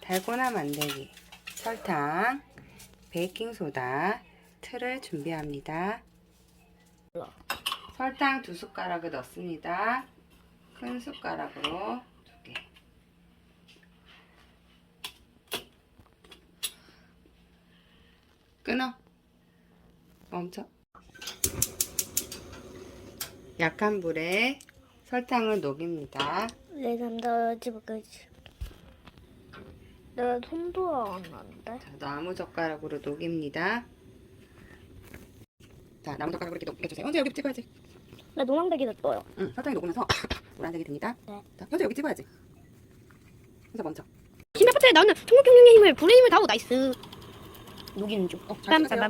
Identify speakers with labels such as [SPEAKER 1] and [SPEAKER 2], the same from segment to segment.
[SPEAKER 1] 달고나 만들기, 설탕, 베이킹소다, 틀을 준비합니다. 설탕 두 숟가락을 넣습니다. 큰 숟가락으로 두 개. 끊어. 멈춰. 약한 불에 설탕을 녹입니다.
[SPEAKER 2] 내 남자 집까지. 내가 손도 안 나는데.
[SPEAKER 1] 자, 나무 젓가락으로 녹입니다. 자, 나무 젓가락으로 이렇게 녹여주세요. 현재 여기 찍어야지.
[SPEAKER 2] 나 노란색이 됐어요.
[SPEAKER 1] 응, 설탕이 녹으면서 노란색이 됩니다.
[SPEAKER 2] 네.
[SPEAKER 1] 자, 현재 여기 찍어야지. 현재 먼저.
[SPEAKER 2] 파트에 나오는 천국 경영의 힘을 불의 힘을 다하고 나이스. 녹이는 중.
[SPEAKER 1] 어, 잘 찍으세요.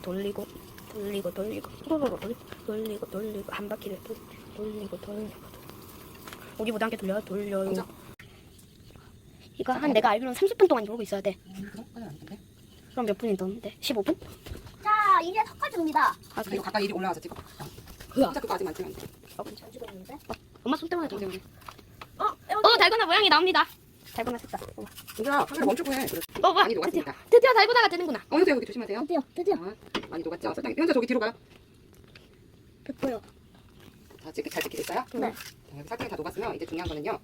[SPEAKER 2] 돌리고 돌리고 돌리고 돌리고 돌리고 돌리고 한 바퀴를 돌- 돌리고 돌리고 여기 무단계 돌려 돌려요
[SPEAKER 1] 먼저.
[SPEAKER 2] 이거 한 내가 알기로는 30분 동안 이러고 있어야 돼
[SPEAKER 1] 음, 그거까지 안 되는데.
[SPEAKER 2] 그럼 몇 분이 넘는데? 15분?
[SPEAKER 3] 자, 이제 섞어줍니다.
[SPEAKER 2] 아
[SPEAKER 1] 그리고 가까이 이리 올라와서 찍어. 어.
[SPEAKER 2] 으아.
[SPEAKER 1] 혼자 그거 아직 안 찍었는데.
[SPEAKER 3] 잘 찍었는데?
[SPEAKER 2] 엄마 손 때문에
[SPEAKER 1] 언제
[SPEAKER 2] 좀
[SPEAKER 1] 오지?
[SPEAKER 3] 어,
[SPEAKER 2] 어 달고나 모양이 나옵니다 달고나 색깔 어,
[SPEAKER 1] 얘들아, 카메라 멈추고 해. 그래.
[SPEAKER 2] 어 뭐야
[SPEAKER 1] 많이
[SPEAKER 2] 드디어
[SPEAKER 1] 녹았습니다.
[SPEAKER 2] 드디어 달고나가 되는구나
[SPEAKER 1] 어, 현재 여기 조심하세요.
[SPEAKER 3] 드디어, 드디어.
[SPEAKER 1] 자, 많이 녹았죠? 설탕. 현재 저기 뒤로 가요.
[SPEAKER 3] 됐고요.
[SPEAKER 1] 자, 찍, 잘 찍히겠어요?
[SPEAKER 3] 네.
[SPEAKER 1] 자, 여기 설탕이 다 녹았으면 이제 중요한 거는요.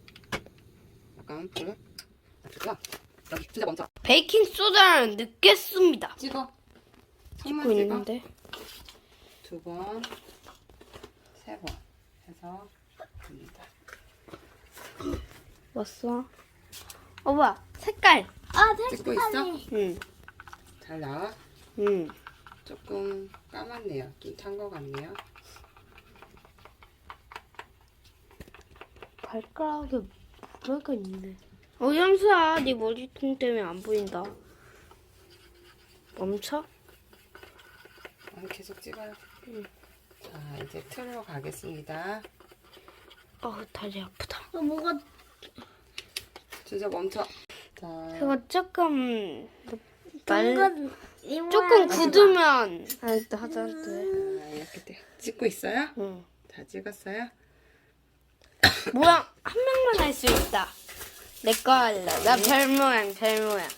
[SPEAKER 1] 약간 불을 낮추고요. 여기 진짜 먼저
[SPEAKER 2] 베이킹 소다를 넣겠습니다
[SPEAKER 1] 찍어.
[SPEAKER 2] 찍고. 있는데
[SPEAKER 1] 두 번, 세 번 해서 됩니다.
[SPEAKER 2] 왔어 어 뭐야 색깔
[SPEAKER 3] 아,
[SPEAKER 1] 찍고 있어?
[SPEAKER 3] 색깔이.
[SPEAKER 2] 응응
[SPEAKER 1] 잘 나와. 조금 까맣네요. 좀 탄 것 같네요.
[SPEAKER 2] 발가락에 뭐가 있네 어 현수야 네 머리통 때문에 안 보인다 멈춰
[SPEAKER 1] 아니, 계속 찍어요. 자, 이제 틀로 가겠습니다.
[SPEAKER 2] 어 다리 아프다
[SPEAKER 3] 어, 뭐가
[SPEAKER 1] 진짜 멈춰. 자,
[SPEAKER 2] 그거 조금 말
[SPEAKER 3] 둥근 이
[SPEAKER 2] 조금. 굳으면 하자 하자 돼.
[SPEAKER 1] 아, 이렇게 돼. 찍고 있어요?
[SPEAKER 2] 응.
[SPEAKER 1] 다 찍었어요?
[SPEAKER 2] 모양 한 명만 할 수 있다. 내 거 할래. 나 별 모양, 별 모양.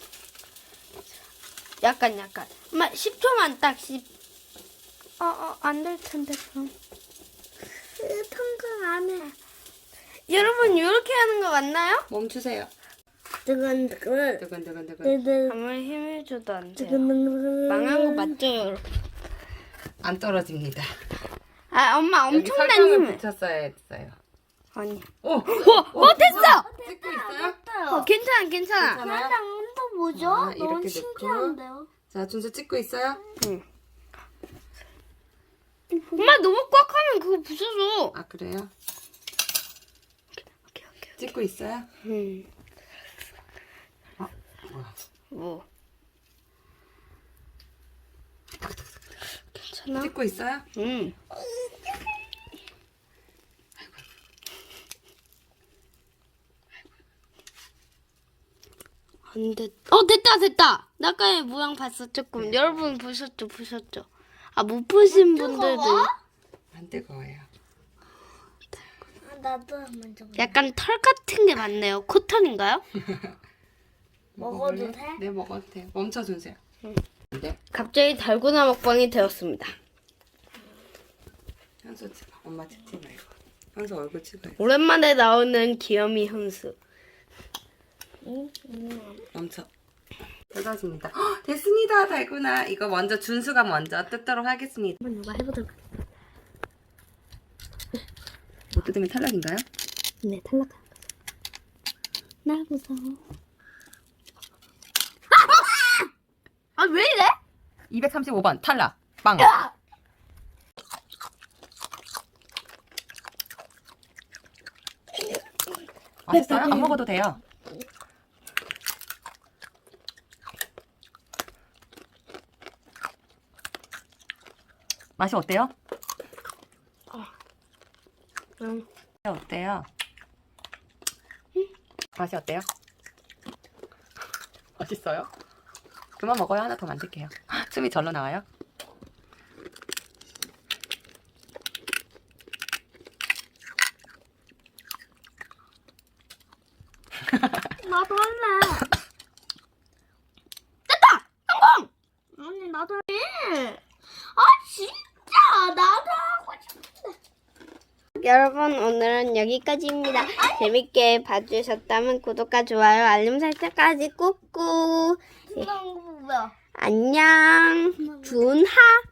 [SPEAKER 2] 약간 약간. 엄마 10초만 딱 10. 어, 어, 안 될 텐데 그럼.
[SPEAKER 3] 둥근 안에.
[SPEAKER 2] 여러분 이렇게 하는 거 맞나요?
[SPEAKER 1] 멈추세요.
[SPEAKER 3] 두근두근.
[SPEAKER 1] 두근두근두근.
[SPEAKER 3] 두근.
[SPEAKER 2] 아무리 힘을 줘도 안 돼요.
[SPEAKER 3] 두근두근.
[SPEAKER 2] 망한 거 맞죠, 여러분?
[SPEAKER 1] 안 떨어집니다.
[SPEAKER 2] 아, 엄마
[SPEAKER 1] 여기
[SPEAKER 2] 엄청난
[SPEAKER 1] 설탕을
[SPEAKER 2] 힘을.
[SPEAKER 1] 붙였어야 했어요.
[SPEAKER 2] 아니.
[SPEAKER 1] 오!
[SPEAKER 2] 어, 어, 됐어!
[SPEAKER 1] 찍고 있어요?
[SPEAKER 2] 어, 괜찮아, 괜찮아.
[SPEAKER 1] 괜찮아요?
[SPEAKER 3] 또 뭐죠?
[SPEAKER 1] 아,
[SPEAKER 3] 너무
[SPEAKER 1] 이렇게 넣고.
[SPEAKER 3] 신기한데요?
[SPEAKER 1] 자, 준수 찍고 있어요?
[SPEAKER 2] 엄마 너무 꽉 하면 그거 부서져.
[SPEAKER 1] 아, 그래요?
[SPEAKER 2] 오케이, 오케이.
[SPEAKER 1] 찍고 있어요?
[SPEAKER 2] 음.
[SPEAKER 1] 뭐.
[SPEAKER 2] 괜찮아?
[SPEAKER 1] 찍고 있어요?
[SPEAKER 2] 응. 안 됐. 어 됐다 됐다. 나까의 모양 봤어 조금. 여러분 보셨죠 보셨죠? 아 못 보신 분들도
[SPEAKER 1] 안 뜨거워요.
[SPEAKER 3] 아, 나도 한번 좀.
[SPEAKER 2] 약간 털 같은 게 많네요. 코털인가요?
[SPEAKER 3] 먹어도
[SPEAKER 1] 먹을래?
[SPEAKER 3] 돼?
[SPEAKER 1] 네, 먹어도 돼. 멈춰 주세요. 네.
[SPEAKER 2] 갑자기 달고나 먹방이 되었습니다.
[SPEAKER 1] 현수 찍어. 엄마 찍지 말고. 현수 얼굴 찍어요.
[SPEAKER 2] 오랜만에 나오는 귀요미 현수.
[SPEAKER 1] 멈춰. 됐습니다. 헉, 됐습니다, 달구나. 이거 먼저 준수가 먼저 뜯도록 하겠습니다.
[SPEAKER 2] 한번 누가 해보도록.
[SPEAKER 1] 못 뜯으면 탈락인가요?
[SPEAKER 2] 네 탈락. 나 무서워. 아 왜 이래?
[SPEAKER 1] 235번 탈락. 빵. 맛있어요? 안 먹어도 돼요. 맛이 어때요?
[SPEAKER 2] 응.
[SPEAKER 1] 어때요? 맛이 어때요? 맛있어요? 그만 먹어요. 하나 더 만들게요. 숨이 절로 나와요.
[SPEAKER 3] 나도 할래. 됐다! 성공! 언니 나도 해. 아 진짜.
[SPEAKER 2] 여러분 오늘은 여기까지입니다. 재밌게 봐주셨다면 구독과 좋아요, 알림 설정까지 꾹꾹.
[SPEAKER 3] 나 뭐야?
[SPEAKER 2] 안녕. 준하.